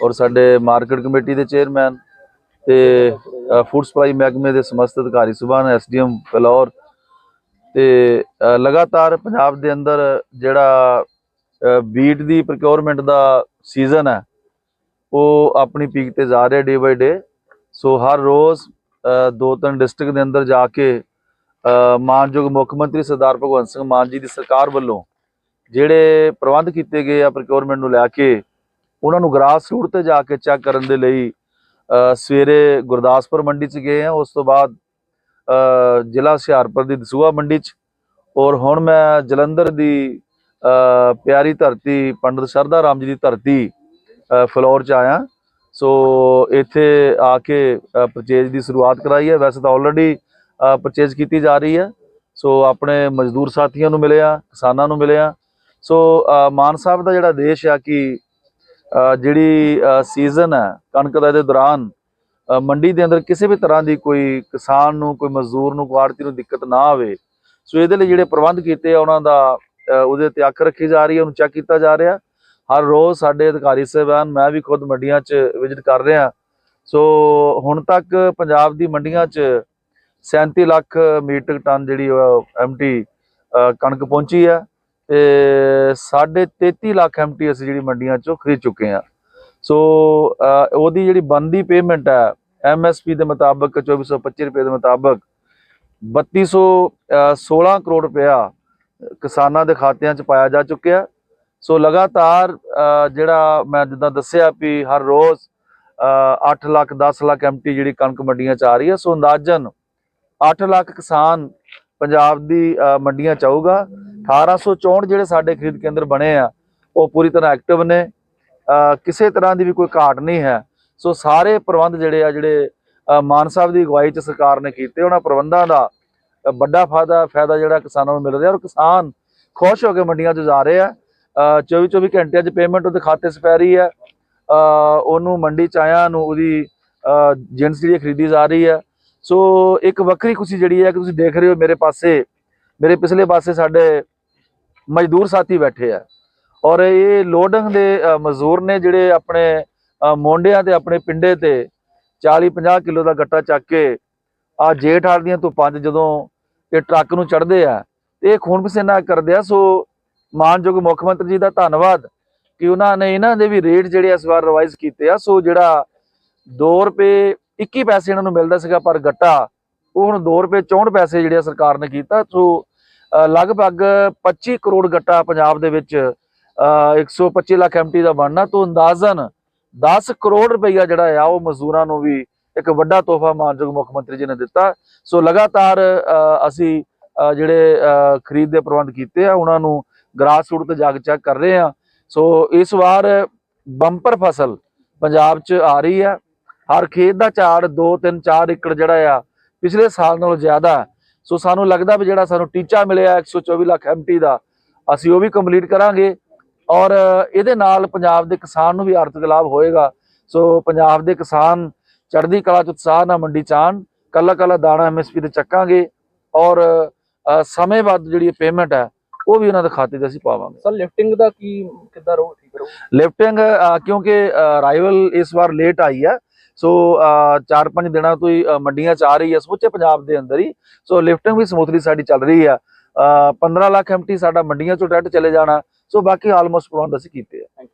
ਔਰ ਸਾਡੇ market committee ਦੇ ਚੇਅਰਮੈਨ ਤੇ ਫੂਡ ਸਪਲਾਈ ਮਹਿਕਮੇ ਦੇ ਸਮਸਤ ਅਧਿਕਾਰੀ ਸੁਬਾਨ ਐਸਡੀਐਮ ਫਲੋਰ ਤੇ ਅ, ਲਗਾਤਾਰ ਪੰਜਾਬ ਦੇ ਅੰਦਰ ਜਿਹੜਾ ਬੀਟ ਦੀ ਪ੍ਰੋਕਿਉਰਮੈਂਟ ਦਾ ਸੀਜ਼ਨ ਹੈ ਉਹ ਆਪਣੀ ਪੀਕ ਤੇ ਜਾ ਰਿਹਾ ਡੇ ਬਾਈ ਡੇ ਸੋ ਹਰ ਰੋਜ਼ ਦੋ ਤਿੰਨ ਡਿਸਟ੍ਰਿਕਟ ਦੇ ਅੰਦਰ ਜਾ ਕੇ ਮਾਨਯੋਗ ਮੁੱਖ ਮੰਤਰੀ ਸਰਦਾਰ ਭਗਵੰਤ ਸਿੰਘ ਮਾਨ ਜੀ ਦੀ ਸਰਕਾਰ ਵੱਲੋਂ ਜਿਹੜੇ ਪ੍ਰਬੰਧ ਕੀਤੇ ਗਏ ਆ ਪ੍ਰੋਕਿਉਰਮੈਂਟ ਨੂੰ ਲੈ ਕੇ ਉਹਨਾਂ ਨੂੰ ਗਰਾਸ ਰੂਟ ਤੇ ਜਾ ਕੇ ਚੈੱਕ ਕਰਨ ਦੇ ਲਈ ਸਵੇਰੇ ਗੁਰਦਾਸਪੁਰ ਮੰਡੀ ਚ ਗਏ ਆ ਉਸ ਤੋਂ ਬਾਅਦ ਜ਼ਿਲ੍ਹਾ ਹੁਸ਼ਿਆਰਪੁਰ ਦੀ ਦਸੂਹਾ ਮੰਡੀ ਚ ਔਰ ਹੁਣ ਮੈਂ ਜਲੰਧਰ ਦੀ ਪਿਆਰੀ ਧਰਤੀ ਪੰਡਤ ਸ਼ਰਧਾ ਰਾਮ ਜੀ ਦੀ ਧਰਤੀ ਅ, ਫਲੋਰ ਚ ਆਇਆ। ਸੋ ਇੱਥੇ ਆ ਕੇ ਪਰਚੇਜ ਦੀ ਸ਼ੁਰੂਆਤ ਕਰਾਈ ਹੈ। ਵੈਸੇ ਤਾਂ ਆਲਰੇਡੀ ਪਰਚੇਜ ਕੀਤੀ ਜਾ ਰਹੀ ਹੈ। ਸੋ ਆਪਣੇ ਮਜ਼ਦੂਰ ਸਾਥੀਆਂ ਨੂੰ ਮਿਲਿਆ ਕਿਸਾਨਾਂ ਨੂੰ ਮਿਲਿਆ। ਸੋ ਮਾਨ ਸਾਹਿਬ ਦਾ ਜਿਹੜਾ ਦੇਸ਼ ਆ ਕਿ ਜਿਹੜੀ ਸੀਜ਼ਨ ਹੈ, ਕਣਕ ਦਾ ਇਹਦੇ ਦੌਰਾਨ ਮੰਡੀ ਦੇ ਅੰਦਰ ਕਿਸੇ ਵੀ ਤਰ੍ਹਾਂ ਦੀ ਕੋਈ ਕਿਸਾਨ ਨੂੰ, ਕੋਈ ਮਜ਼ਦੂਰ ਨੂੰ ਕੋਈ ਆੜਤੀ ਨੂੰ ਦਿੱਕਤ ਨਾ ਆਵੇ, ਸੋ ਇਹਦੇ ਲਈ ਜਿਹੜੇ ਪ੍ਰਬੰਧ ਕੀਤੇ ਆ, ਉਹਨਾਂ ਦਾ ਉਹਦੇ ਤੇ ਅੱਖ ਰੱਖੀ ਜਾ ਰਹੀ ਹੈ, ਉਹਨੂੰ ਚੈੱਕ ਕੀਤਾ ਜਾ ਰਿਹਾ। ਹਰ ਰੋਜ਼ ਸਾਡੇ ਅਧਿਕਾਰੀ ਸਾਹਿਬਾਨ, ਮੈਂ ਵੀ ਖੁਦ ਮੰਡੀਆਂ 'ਚ ਵਿਜ਼ਿਟ ਕਰ ਰਿਹਾ। ਸੋ ਹੁਣ ਤੱਕ ਪੰਜਾਬ ਦੀ ਮੰਡੀਆਂ 'ਚ 37 ਲੱਖ ਮੀਟ੍ਰਿਕ ਟਨ ਜਿਹੜੀ ਐਮਟੀ ਕਣਕ ਪਹੁੰਚੀ ਹੈ। ਤੇ ਸਾਢੇ 33 ਲੱਖ ਐਮਟੀ ਅਸੀਂ ਜਿਹੜੀ ਮੰਡੀਆਂ 'ਚੋਂ ਖਰੀਦ ਚੁੱਕੇ ਹਾਂ। ਸੋ ਉਹਦੀ ਜਿਹੜੀ ਬੰਦੀ ਪੇਮੈਂਟ ਹੈ ਐਮਐਸਪੀ ਦੇ ਮੁਤਾਬਕ 2425 ਰੁਪਏ ਦੇ ਮੁਤਾਬਕ 3216 ਕਰੋੜ ਰੁਪਇਆ ਕਿਸਾਨਾਂ ਦੇ ਖਾਤਿਆਂ 'ਚ ਪਾਇਆ ਜਾ ਚੁੱਕਿਆ। ਸੋ ਲਗਾਤਾਰ ਜਿਹੜਾ ਮੈਂ ਜਿੱਦਾਂ ਦੱਸਿਆ ਵੀ ਹਰ ਰੋਜ਼ ਅ, 8 ਲੱਖ 10 ਲੱਖ ਐਮਟੀ ਜਿਹੜੀ ਕਣਕ ਮੰਡੀਆਂ 'ਚ ਆ ਰਹੀ ਹੈ। ਸੋ ਅੰਦਾਜ਼ਨ 8 ਲੱਖ ਕਿਸਾਨ ਪੰਜਾਬ ਦੀ ਮੰਡੀਆਂ 'ਚ ਆਊਗਾ। 1864 ਜਿਹੜੇ ਸਾਡੇ ਖਰੀਦ ਕੇਂਦਰ ਬਣੇ ਆ ਉਹ ਪੂਰੀ ਤਰ੍ਹਾਂ ਐਕਟਿਵ ਨੇ। ਕਿਸੇ ਤਰ੍ਹਾਂ ਦੀ ਵੀ ਕੋਈ ਘਾਟ ਨਹੀਂ ਹੈ। ਸੋ ਸਾਰੇ ਪ੍ਰਬੰਧ ਜਿਹੜੇ ਆ ਜਿਹੜੇ ਮਾਨ ਸਾਹਿਬ ਦੀ ਅਗਵਾਈ 'ਚ ਸਰਕਾਰ ਨੇ ਕੀਤੇ ਉਹਨਾਂ ਪ੍ਰਬੰਧਾਂ ਦਾ ਵੱਡਾ ਫਾਇਦਾ ਫਾਇਦਾ ਜਿਹੜਾ ਕਿਸਾਨਾਂ ਨੂੰ ਮਿਲ ਰਿਹਾ ਔਰ ਕਿਸਾਨ ਖੁਸ਼ ਹੋ ਕੇ ਮੰਡੀਆਂ 'ਚ ਜਾ ਰਹੇ ਆ। 24 24 ਘੰਟਿਆਂ 'ਚ ਪੇਮੈਂਟ ਉਹਦੇ ਖਾਤੇ 'ਚ ਪੈ ਰਹੀ ਹੈ। ਉਹਨੂੰ ਮੰਡੀ 'ਚ ਆਇਆ ਨੂੰ ਉਹਦੀ ਅ, ਜਿਹੜੀ ਖਰੀਦੀ ਜਾ ਰਹੀ ਹੈ। ਸੋ ਇੱਕ ਵੱਖਰੀ ਖੁਸ਼ੀ ਜਿਹੜੀ ਹੈ ਕਿ ਤੁਸੀਂ ਦੇਖ ਰਹੇ ਹੋ ਮੇਰੇ ਪਾਸੇ ਮੇਰੇ ਪਿਛਲੇ ਪਾਸੇ ਸਾਡੇ ਮਜ਼ਦੂਰ ਸਾਥੀ ਬੈਠੇ ਆ। ਔਰ ਇਹ ਲੋਡਿੰਗ ਦੇ ਮਜ਼ਦੂਰ ਨੇ ਜਿਹੜੇ ਆਪਣੇ ਅ, ਮੋਢਿਆਂ ਤੇ ਆਪਣੇ ਪਿੰਡੇ ਤੇ 40 50 ਕਿਲੋ ਦਾ ਗੱਟਾ ਚੱਕ ਕੇ ਆ ਜੇਠ ਹਾਲ ਦੀਆਂ ਧੁੱਪਾਂ 'ਚ ਜਦੋਂ ਇਹ ਟਰੱਕ ਨੂੰ ਚੜ੍ਹਦੇ ਆ ਤੇ ਇਹ ਖੂਨ ਪਸੀਨਾ ਕਰਦੇ ਆ। ਸੋ ਮਾਨਯੋਗ ਮੁੱਖ ਮੰਤਰੀ ਜੀ ਦਾ ਧੰਨਵਾਦ ਕਿ ਉਹਨਾਂ ਨੇ ਇਹਨਾਂ ਦੇ ਵੀ ਰੇਟ ਜਿਹੜੇ ਇਸ ਵਾਰ ਰਿਵਾਈਜ਼ ਕੀਤੇ ਆ। ਸੋ ਜਿਹੜਾ 2 ਰੁਪਏ 21 ਪੈਸੇ ਇਹਨਾਂ ਨੂੰ ਮਿਲਦਾ ਸੀਗਾ ਪਰ ਗੱਟਾ ਉਹ ਹੁਣ 2 ਰੁਪਏ 64 ਪੈਸੇ ਜਿਹੜੇ ਆ ਸਰਕਾਰ ਨੇ ਕੀਤਾ। ਸੋ ਲਗਭਗ 25 ਕਰੋੜ ਗੱਟਾ ਪੰਜਾਬ ਦੇ ਵਿੱਚ ਅ, 125 ਲੱਖ ਐਮਟੀ ਦਾ ਬਣਨਾ। ਤੋਂ ਅੰਦਾਜ਼ਨ 10 ਕਰੋੜ ਰੁਪਈਆ ਜਿਹੜਾ ਆ ਉਹ ਮਜ਼ਦੂਰਾਂ ਨੂੰ ਵੀ ਇੱਕ ਵੱਡਾ ਤੋਹਫਾ ਮਾਨਯੋਗ ਮੁੱਖ ਮੰਤਰੀ ਜੀ ਨੇ ਦਿੱਤਾ। ਸੋ ਲਗਾਤਾਰ ਅਸੀਂ ਜਿਹੜੇ ਖਰੀਦ ਦੇ ਪ੍ਰਬੰਧ ਕੀਤੇ ਆ ਉਹਨਾਂ ਨੂੰ ਗਰਾਸ ਰੂਟ ਤੇ ਜਾ ਕੇ ਚੈੱਕ ਕਰ ਰਹੇ ਆ। ਸੋ ਇਸ ਵਾਰ ਬੰਪਰ ਫਸਲ ਪੰਜਾਬ 'ਚ ਆ ਰਹੀ ਆ। ਹਰ ਖੇਤ ਦਾ ਝਾੜ 2 3 4 ਏਕੜ ਜਿਹੜਾ ਆ ਪਿਛਲੇ ਸਾਲ ਨਾਲੋਂ ਜ਼ਿਆਦਾ ਸੋ ਸਾਨੂੰ ਲੱਗਦਾ ਵੀ ਜਿਹੜਾ ਸਾਨੂੰ ਟੀਚਾ ਮਿਲਿਆ 124 ਲੱਖ ਐਮਟੀ ਦਾ ਅਸੀਂ ਉਹ ਵੀ ਕੰਪਲੀਟ ਕਰਾਂਗੇ। ਔਰ ਇਹਦੇ ਨਾਲ ਪੰਜਾਬ ਦੇ ਕਿਸਾਨ ਨੂੰ ਵੀ ਆਰਥਿਕ ਲਾਭ ਹੋਏਗਾ। ਸੋ ਪੰਜਾਬ ਦੇ ਕਿਸਾਨ ਚੜ੍ਹਦੀ ਕਲਾ ਚ ਉਤਸ਼ਾਹ ਨਾਲ ਮੰਡੀ ਚਾਣ ਕੱਲਾ ਕੱਲਾ ਦਾਣਾ ਐਮਐਸਪੀ ਤੇ ਚੱਕਾਂਗੇ ਔਰ ਸਮੇਂ ਬਾਅਦ ਜਿਹੜੀ ਪੇਮੈਂਟ ਹੈ ਉਹ ਵੀ ਉਹਨਾਂ ਦੇ ਖਾਤੇ 'ਚ ਅਸੀਂ ਪਾਵਾਂਗੇ। ਸਰ ਲਿਫਟਿੰਗ ਦਾ ਕੀ ਕਿੱਦਾਂ ਰਹੂ ਠੀਕ ਰਹੂ? ਲਿਫਟਿੰਗ ਕਿਉਂਕਿ ਅਰਾਈਵਲ ਇਸ ਵਾਰ ਲੇਟ ਆਈ ਹੈ ਸੋ 4-5 ਦਿਨਾਂ ਤੋਂ ਹੀ ਮੰਡੀਆਂ ਚ ਆ ਰਹੀ ਹੈ ਸਮੁੱਚੇ ਪੰਜਾਬ ਦੇ ਅੰਦਰ ਹੀ। ਸੋ ਲਿਫਟਿੰਗ ਵੀ ਸਮੂਥਲੀ ਸਾਡੀ ਚੱਲ ਰਹੀ ਹੈ। ਅ, 15 ਲੱਖ ਐਮਟੀ ਸਾਡਾ ਮੰਡੀਆਂ ਚੋਂ ਡਾਇਰੈਕਟ ਚਲੇ ਜਾਣਾ। ਸੋ ਬਾਕੀ ਆਲਮੋਸਟ ਪ੍ਰਬੰਧ ਅਸੀਂ ਕੀਤੇ ਆ।